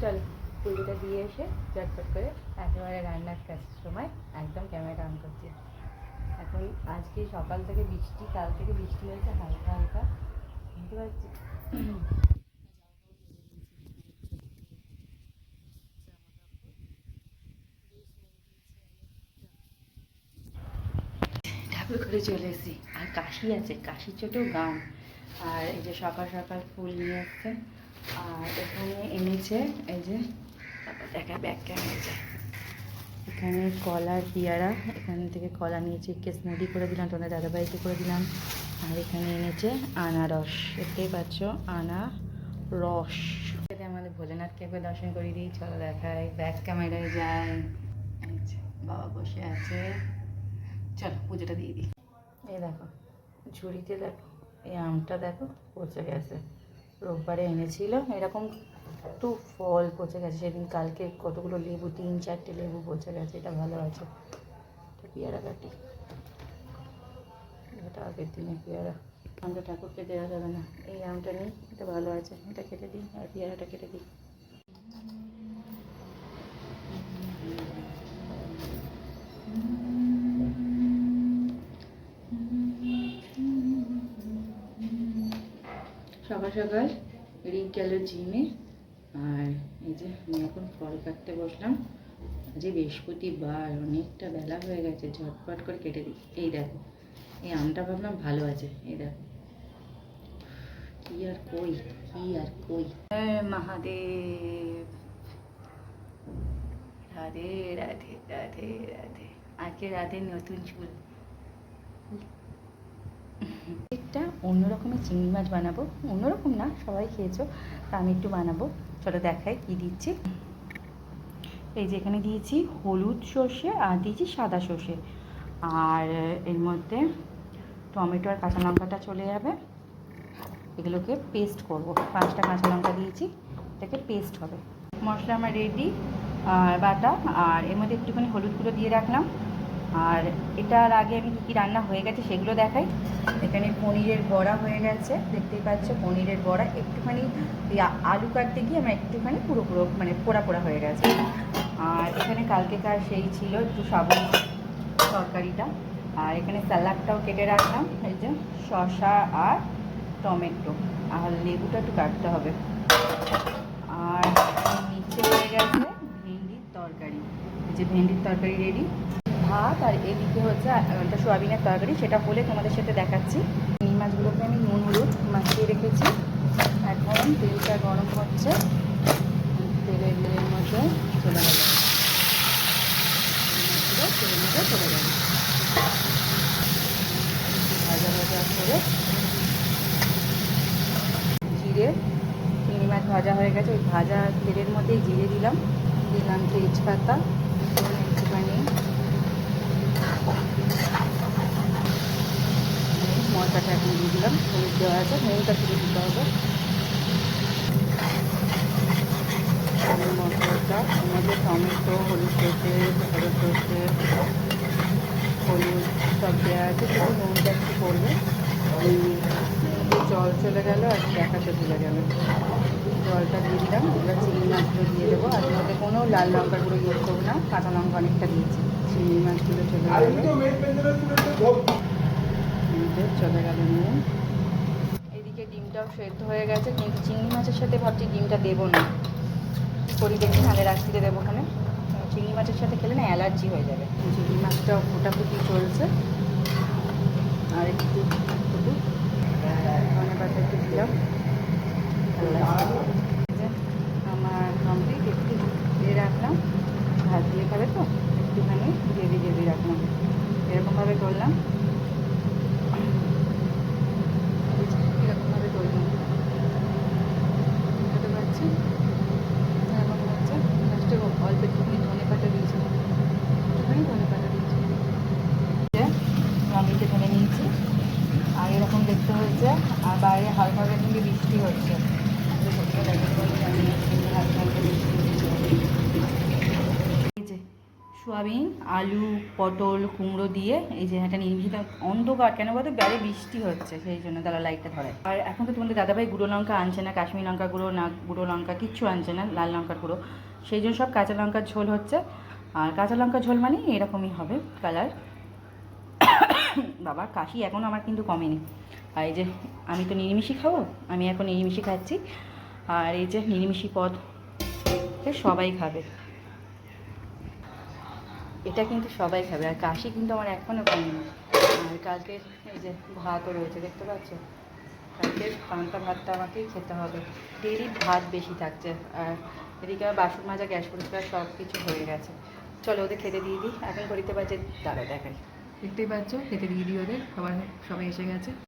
চল, পুজোটা দিয়ে এসে চটপট করে একেবারে রান্নার কাজের সময় একদম ক্যামেরা অন করছি। এখন আজকে সকাল থেকে বৃষ্টি, কাল থেকে বৃষ্টি হয়েছে হালকা হালকা। বুঝতে পারছি? ঠাকুর করে চলে এসেছি। আর কাশি আছে, কাশির চোটেও গান আর এই যে সকাল সকাল ফুল নিয়ে এসছে। আর এখানে এনেছে, এই যে দেখা, ব্যাগ এনেছে এখানে কলার পেয়ারা এখান থেকে কলা নিয়েছি, কেস মুড়ি করে দিলাম, তোমাদের দাদাবাড়িতে করে দিলাম। আর এখানে এনেছে আনারস, দেখতেই পাচ্ছ আনা রস এতে আমাদের ভোলেনাথকে একবার দর্শন করিয়ে দিই, চলো দেখায় ব্যাক ক্যামেরায় যায়। বাবা বসে আছে। চলো পুজোটা দিয়ে দিই। এই দেখো, ঝুড়িতে দেখো, এই আমটা দেখো পচে গেছে। রোববারে এনেছিল, এরকম একটু ফল পচে গেছে, সেদিন কালকে কতগুলো লেবু, তিন চারটে লেবু পচে গেছে, এটা ভালো আছে। পেয়ারা কাটি। এটা আগের দিনে পেয়ারা। আমটা ঠাকুরকে দেওয়া যাবে না। এই আমটা নিই এটা ভালো আছে। এটা কেটে দিই, আর পেয়ারাটা কেটে দিই। সকাল সকাল রিক গেল জিমে। আর এই যে আমি এখন ফল কাটতে বসলাম। আজকে বৃহস্পতিবার, অনেকটা বেলা হয়ে গেছে, ঝটপট করে কেটে দিই। এই দেখো, এই আমটা ভাবলাম ভালো আছে, এই দেখো। কি আর কই কি আর কই মহাদেব। রাধে রাধে রাধে রাধে। আজকে রাধে নতুন চুল? একটা অন্য রকমের চিংড়ি মাছ বানাবো। অন্যরকম না, সবাই খেয়েছো, তা আমি একটু বানাবো। চলো দেখাই কি দিচ্ছি। এই যে এখানে দিয়েছি হলুদ সর্ষে আর দিয়েছি সাদা সর্ষে। আর এর মধ্যে টমেটো আর কাঁচা লঙ্কাটা চলে যাবে। এগুলোকে পেস্ট করব। পাঁচটা কাঁচা লঙ্কা দিয়েছি, এটাকে পেস্ট হবে। মশলা আমার রেডি আর বাটা, আর এর মধ্যে একটুখানি হলুদ গুঁড়ো দিয়ে রাখলাম। আর এটার আগে আমি কী কী রান্না হয়ে গেছে সেগুলো দেখাই। এখানে পনিরের বড়া হয়ে গেছে, দেখতেই পাচ্ছ পনিরের বড়া। একটুখানি আলু কাটতে গিয়ে আমার একটুখানি পুরো পুরো মানে পোড়া পোড়া হয়ে গেছে। আর এখানে কালকে কালকেকার সেই ছিল একটু সাবুন তরকারিটা। আর এখানে স্যালাডটাও কেটে রাখলাম, এই যে শসা আর টমেটো। আর লেবুটা একটু কাটতে হবে। আর নিচে হয়ে গেছে ভেন্ডির তরকারি। এই যে ভেন্ডির তরকারি রেডি ভাত আর এদিকে হচ্ছে একটা সোয়াবিনের তরকারি, সেটা হলে তোমাদের সাথে দেখাচ্ছি। এই মাছগুলোকে আমি নুন, হলুদ মাখিয়ে রেখেছি। এখন তেলটা গরম হচ্ছে। তেলের মধ্যে চলে গেল। তেলের মধ্যে চলে গেল ভাজা ভাজা করে জিরে, চিংড়ি মাছ ভাজা হয়ে গেছে। ওই ভাজা তেলের মধ্যেই জিরে দিলাম। দিলাম তেজপাতা, একটুখানি মশলাটা এখন দিয়ে দিলাম, হলুদ দেওয়া আছে, হলুদটা তুলে দিতে হবে। মশলাটা আমাদের টমেটো, হলুদ সর্ষে সাদা সর্ষে, হলুদ সব দেওয়া আছে, শুধু নুনটা একটু পড়বে। জল চলে গেল আর দেখাতে ভুলে গেল। জলটা দিয়ে দিলাম, এবার চিংড়ি মাছগুলো দিয়ে দেবো। আর মধ্যে কোনো লাল লঙ্কার গুঁড়ো ইউজ করব না, কাঁচা লঙ্কা অনেকটা দিয়েছি। চিংড়ি মাছগুলো চলে গেলে। এদিকে চলে গেল নিয়ে। এদিকে ডিমটাও সেদ্ধ হয়ে গেছে কিন্তু চিংড়ি মাছের সাথে ভাবছি ডিমটা দেবো না। করি দেখি নাহলে রাত্রিতে দেবো ওখানে। চিংড়ি মাছের সাথে খেলে না অ্যালার্জি হয়ে যাবে। চিংড়ি মাছটাও ফোটাফুটি চলছে। আর একটু একটু ধনে পাতা একটু দিলাম এই যে আমার কমপ্লিট একটু দিয়ে রাখলাম ভাত দিয়ে খাবে তো একটুখানি গ্রেভি গ্রেভি রাখলাম এরকমভাবে করলাম এরকমভাবে করলাম বুঝতে পারছি এরকম হচ্ছে লাস্টে অল্প একটুখানি ধনে পাতা দিয়েছিলাম একটুখানি ধনে পাতা দিয়েছি আমি ধরে নিয়েছি আর এরকম দেখতে হয়েছে আর বাইরে হালকা হালকা কিন্তু বৃষ্টি হচ্ছে এই যে সোয়াবিন, আলু, পটল, কুমড়ো দিয়ে এই যে একটা নির্মিত অন্ধকার, কেন বলতো? বাইরে বৃষ্টি হচ্ছে, সেই জন্য তারা লাইটটা ধরে। আর এখন তো তোমাদের দাদাভাই গুঁড়ো লঙ্কা আনছে না, কাশ্মীর লঙ্কা গুঁড়ো না, গুঁড়ো লঙ্কা কিচ্ছু আনছে না, লাল লঙ্কার গুঁড়ো। সেই জন্য সব কাঁচা লঙ্কার ঝোল হচ্ছে। আর কাঁচা লঙ্কার ঝোল মানে এরকমই হবে কালার বাবা, কাশি এখনও আমার কিন্তু কমেনি। আর এই যে আমি তো নিরামিষই খাব, আমি এখন নিরামিষই খাচ্ছি। আর এই যে নিরামিষি পদ সবাই খাবে। এটা কিন্তু সবাই খাবে। আর কাশি কিন্তু আমার এখনও কমেনি। আর কালকে যে ভাতও রয়েছে, দেখতে পাচ্ছ? কালকে পান্তা ভাতটা আমাকেই খেতে হবে। ডেলি ভাত বেশি থাকছে। আর এদিকে আমার বাসন মাজা, গ্যাস পরিষ্কার সব কিছু হয়ে গেছে। চলো ওদের খেতে দিয়ে দিই। এখন করিতে পারছে দাঁড়া দেখাই। দেখতেই পাচ্ছ, খেতে দিয়ে দিই ওদের। খাবার সবাই এসে গেছে।